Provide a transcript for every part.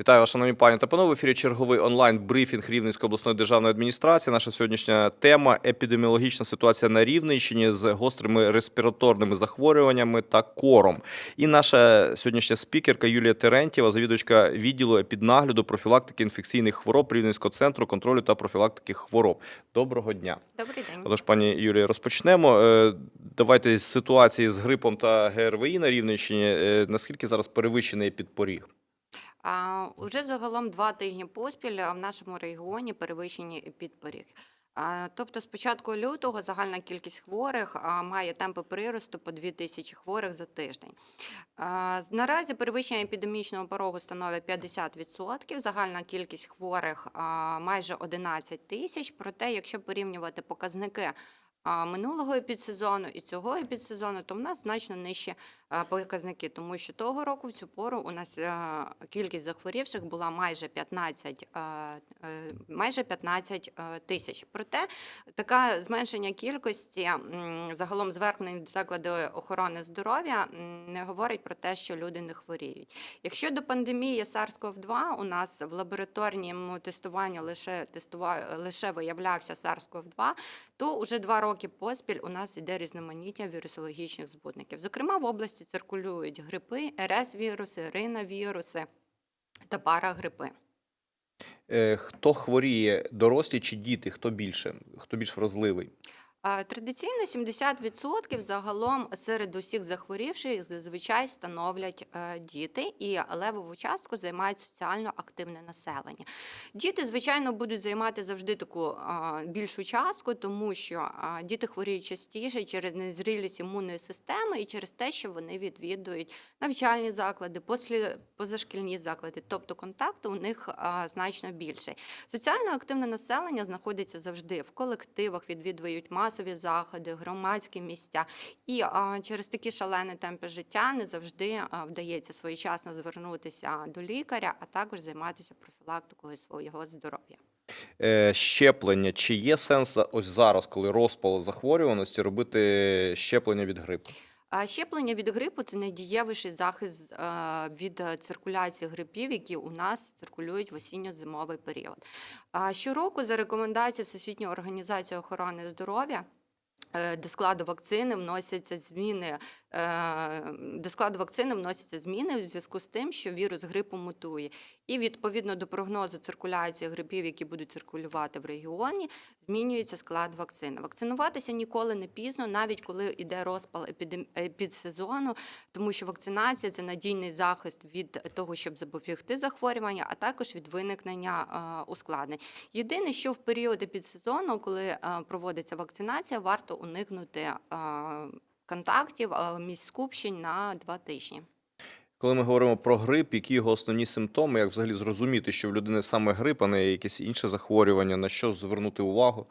Вітаю вас, шановні пані та панове. В ефірі черговий онлайн брифінг Рівненської обласної державної адміністрації. Наша сьогоднішня тема епідеміологічна ситуація на Рівненщині з гострими респіраторними захворюваннями та кором. І наша сьогоднішня спікерка Юлія Терентєва, завідувачка відділу епіднагляду профілактики інфекційних хвороб Рівненського центру контролю та профілактики хвороб. Доброго дня. Добрий день. Отож, пані Юлія, розпочнемо. Е, Давайте з ситуації з грипом та ГРВІ на Рівненщині. Е, Наскільки зараз перевищений підпоріг? Уже загалом два тижні поспіль в нашому регіоні перевищені підпоріг. Тобто з початку лютого загальна кількість хворих має темпи приросту по 2 тисячі хворих за тиждень. Наразі перевищення епідемічного порогу становить 50%, загальна кількість хворих майже 11 тисяч. Проте, якщо порівнювати показники минулого епідсезону і цього епідсезону, то в нас значно нижчі показники, тому що того року в цю пору у нас кількість захворівших була майже 15, е, майже 15 е, тисяч. Проте таке зменшення кількості загалом звернень до заклади охорони здоров'я не говорить про те, що люди не хворіють. Якщо до пандемії SARS-CoV-2 у нас в лабораторному тестуванні лише тестува... лише виявлявся SARS-CoV-2, то вже два роки поспіль у нас іде різноманіття вірусологічних збутників. Зокрема, в області циркулюють грипи, РС-віруси, риновіруси та парагрипи. Е, Хто хворіє, дорослі чи діти? Хто більше? Хто більш вразливий? А, Традиційно 70% загалом серед усіх захворівших зазвичай становлять е, діти, і левову частку займають соціально активне населення. Діти, звичайно, будуть займати завжди таку більшу частку, тому що діти хворіють частіше через незрілість імунної системи і через те, що вони відвідують навчальні заклади, послі, позашкільні заклади, тобто контакту у них значно більше. Соціально активне населення знаходиться завжди в колективах, відвідують масові заходи, громадські місця. І через такі шалені темпи життя не завжди вдається своєчасно звернутися до лікаря, а також займатися профілактикою свого здоров'я. Е, Щеплення. Чи є сенс ось зараз, коли розпал захворюваності, робити щеплення від грипу? А щеплення від грипу це найдієвіший захист е, від циркуляції грипів, які у нас циркулюють в осінньо-зимовий період. А щороку за рекомендацією Всесвітньої організації охорони здоров'я. Е, До складу вакцини вносяться зміни. е, До складу вакцини вносяться зміни у зв'язку з тим, що вірус грипу мутує. І відповідно до прогнозу циркуляції грипів, які будуть циркулювати в регіоні, змінюється склад вакцини. Вакцинуватися ніколи не пізно, навіть коли йде розпал епідем... епідсезону, тому що вакцинація це надійний захист від того, щоб запобігти захворювання, а також від виникнення е, ускладнень. Єдине, що в період епідсезону, коли проводиться вакцинація, варто уникнути е, контактів, е, місць скупчень на два тижні. Коли ми говоримо про грип, які його основні симптоми, як взагалі зрозуміти, що в людини саме грип, а не якесь інше захворювання, на що звернути увагу?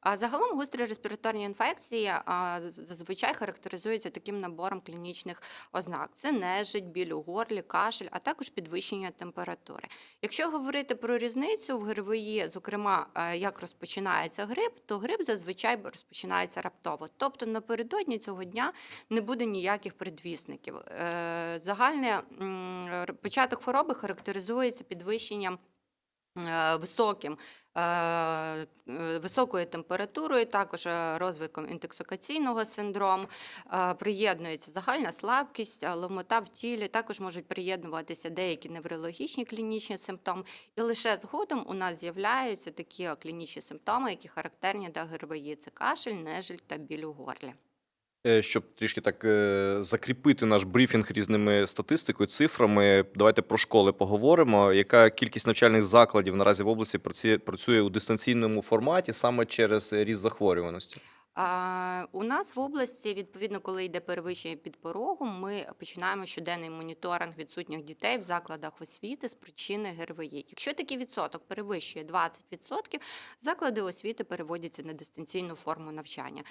А загалом гострі респіраторні інфекції а, зазвичай характеризуються таким набором клінічних ознак: це нежить, біль у горлі, кашель, а також підвищення температури. Якщо говорити про різницю в ГРВІ, зокрема, е, як розпочинається грип, то грип зазвичай розпочинається раптово. Тобто напередодні цього дня не буде ніяких предвісників. Е, Загальний початок хвороби характеризується підвищенням високим, е, е, високою температурою, також е, розвитком інтоксикаційного синдрому, е, приєднується загальна слабкість, е, ломота в тілі, також можуть приєднуватися деякі неврологічні клінічні симптоми. І лише згодом у нас з'являються такі клінічні симптоми, які характерні для ГРВІ. Це кашель, нежиль та біль у горлі. Е, Щоб трішки так е, закріпити наш брифінг різними статистикою, цифрами, давайте про школи поговоримо. Яка кількість навчальних закладів наразі в області праці- працює у дистанційному форматі саме через ріст захворюваності? А, у нас в області, відповідно, коли йде перевищення під порогом, ми починаємо щоденний моніторинг відсутніх дітей в закладах освіти з причини ГРВІ. Якщо такий відсоток перевищує 20%, заклади освіти переводяться на дистанційну форму навчання.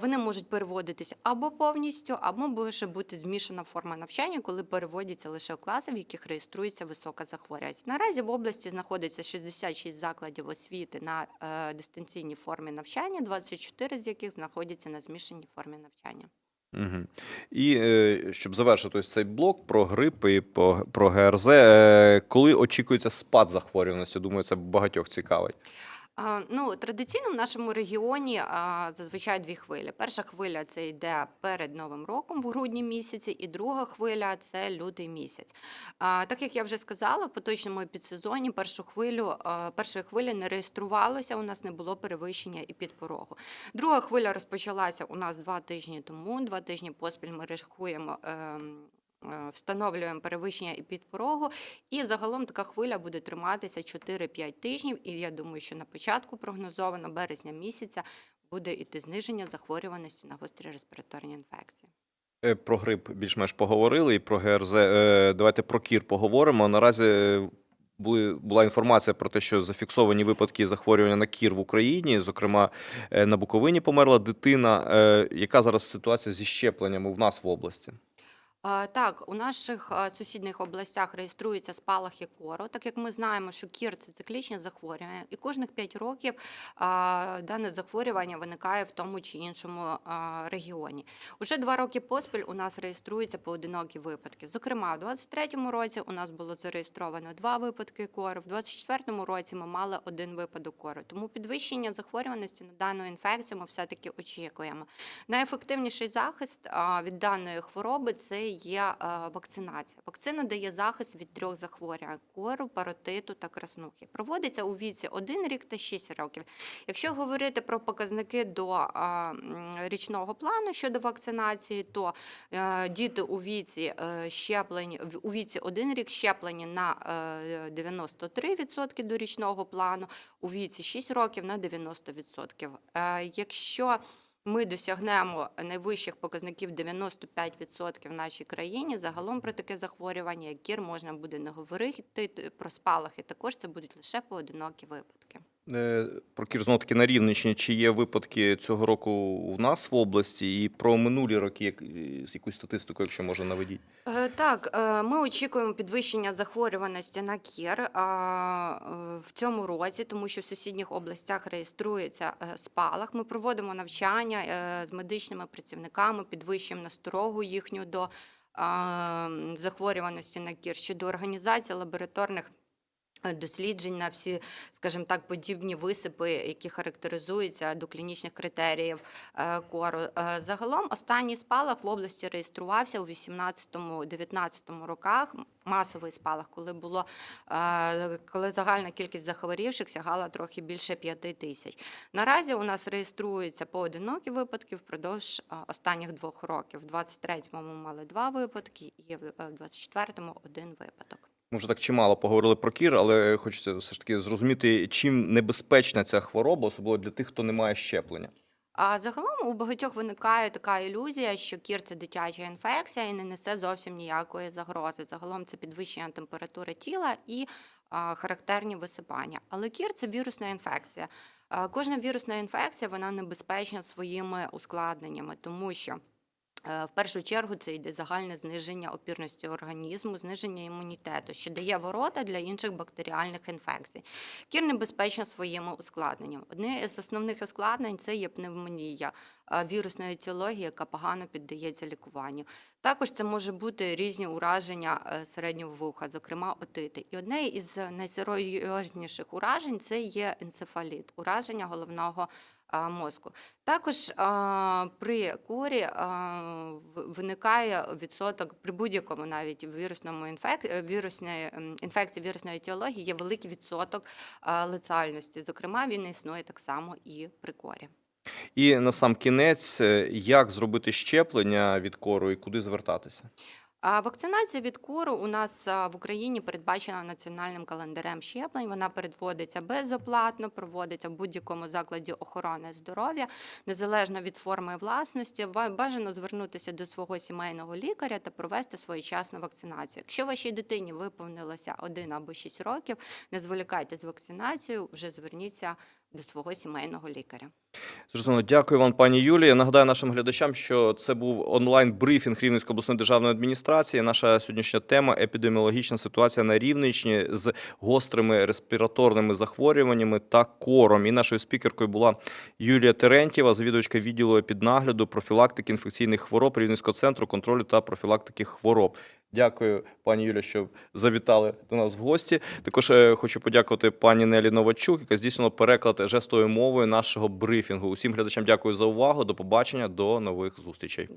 Вони можуть переводитись або повністю, або може бути змішана форма навчання, коли переводяться лише класи, в яких реєструється висока захворюваність. Наразі в області знаходиться 66 закладів освіти на е, дистанційній формі навчання, 24 з яких знаходяться на змішаній формі навчання. Угу. І е, щоб завершити ось цей блок про грип і про ГРЗ, е, коли очікується спад захворюваності? Думаю, це багатьох цікавить. А, Ну, традиційно в нашому регіоні а, зазвичай дві хвилі. Перша хвиля це йде перед Новим роком в грудні місяці, і друга хвиля це лютий місяць. А, Так як я вже сказала, в поточному підсезоні першу хвилю першої хвилі не реєструвалося, у нас не було перевищення і підпорогу. Друга хвиля розпочалася у нас два тижні тому. Два тижні поспіль ми рахуємо. ем, е, Встановлюємо перевищення і підпорогу, і загалом така хвиля буде триматися 4-5 тижнів. І я думаю, що на початку прогнозовано березня місяця буде іти зниження захворюваності на гострі респіраторні інфекції. Е, Про грип більш-менш поговорили, і про ГРЗ. Е, Давайте про кір поговоримо. Наразі е, була інформація про те, що зафіксовані випадки захворювання на кір в Україні. Зокрема, е, на Буковині померла дитина. Е, Яка зараз ситуація зі щепленнями в нас в області? Так, у наших а, сусідніх областях реєструються спалахи кору, так як ми знаємо, що кір це циклічне захворювання, і кожних 5 років дане захворювання виникає в тому чи іншому регіоні. Уже два роки поспіль у нас реєструються поодинокі випадки. Зокрема, у 23-му році у нас було зареєстровано два випадки кору, в 24-му році ми мали один випадок кору. Тому підвищення захворюваності на дану інфекцію ми все-таки очікуємо. Найефективніший захист від даної хвороби це є вакцинація. Вакцина дає захист від трьох захворювань: кору, паротиту та краснухи. Проводиться у віці 1 рік та 6 років. Якщо говорити про показники до річного плану щодо вакцинації, то е, діти у віці е, щеплені у віці 1 рік щеплені на е, 93% до річного плану, у віці 6 років на 90%. Е, Якщо ми досягнемо найвищих показників 95% в нашій країні. Загалом про таке захворювання, як кір, можна буде не говорити про спалахи. Також це будуть лише поодинокі випадки. Е, Про кір знову таки на Рівненщині. Чи є випадки цього року в нас в області? І про минулі роки як- якусь статистику, якщо можна наведіть? Е, Так, е, ми очікуємо підвищення захворюваності на кір в цьому році, тому що в сусідніх областях реєструється спалах. Ми проводимо навчання з медичними працівниками, підвищуємо насторогу їхню до захворюваності на кір щодо організації лабораторних. Е, Досліджень на всі, скажімо так, подібні висипи, які характеризуються до клінічних критеріїв е, кору. Е, Загалом останній спалах в області реєструвався у 18-19 роках. Масовий спалах, коли було коли загальна кількість захворівших сягала трохи більше 5 тисяч. Наразі у нас реєструються поодинокі випадки впродовж останніх двох років. В 23-му ми мали два випадки, і в е, 24-му один випадок. Ми вже так чимало поговорили про кір, але хочеться все ж таки зрозуміти, чим небезпечна ця хвороба, особливо для тих, хто не має щеплення. А загалом у багатьох виникає така ілюзія, що кір це дитяча інфекція і не несе зовсім ніякої загрози. Загалом це підвищення температури тіла і а, характерні висипання. Але кір це вірусна інфекція. А, кожна вірусна інфекція вона небезпечна своїми ускладненнями, тому що. Е, В першу чергу це йде загальне зниження опірності організму, зниження імунітету, що дає ворота для інших бактеріальних інфекцій. Кір небезпечна своїми ускладненнями. Одне з основних ускладнень це є пневмонія а, вірусної етіології, яка погано піддається лікуванню. Також це може бути різні ураження е, середнього вуха, зокрема отити. І одне із найсерйозніших уражень це є енцефаліт, ураження головного мозку. Також при курі виникає відсоток при будь-якому навіть вірусному інфек... е, інфекції вірусної етіології є великий відсоток летальності. Зокрема, він існує так само і при корі. І на сам кінець, е, як зробити щеплення від кору і куди звертатися? Вакцинація від кору у нас в Україні передбачена національним календарем щеплень. Вона передводиться безоплатно, проводиться в будь-якому закладі охорони здоров'я, незалежно від форми власності. Бажано звернутися до свого сімейного лікаря та провести своєчасну вакцинацію. Якщо вашій дитині виповнилося один або 6 років, не зволікайте з вакцинацією, вже зверніться до свого сімейного лікаря. Зрозуміло. Дякую вам, пані Юлія. Нагадаю нашим глядачам, що це був онлайн-брифінг Рівненської обласної державної адміністрації. Наша сьогоднішня тема епідеміологічна ситуація на Рівненщині з гострими респіраторними захворюваннями та кором. І нашою спікеркою була Юлія Терентєва, завідувачка відділу піднагляду профілактики інфекційних хвороб Рівненського центру контролю та профілактики хвороб. Дякую, пані Юля, що завітали до нас в гості. Також е, хочу подякувати пані Нелі Новачук, яка здійснила переклад жестовою мовою нашого брифінгу. Усім глядачам дякую за увагу. До побачення, до нових зустрічей.